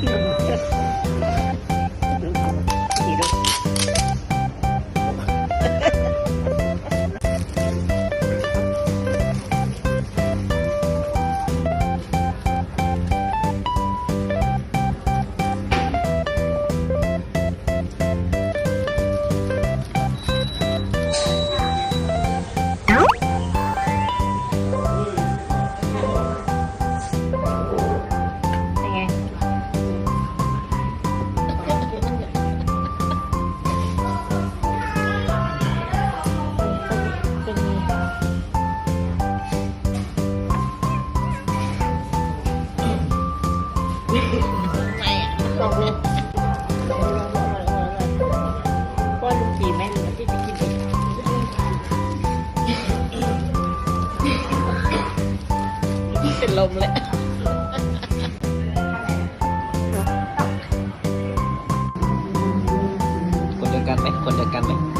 Thank you. ไม่อะลองเลยป้อนลุงกีไหมหรือว่าที่จะกินเองเป็นลมเลยคนเดียวกันไหมคนเดียวกันไหม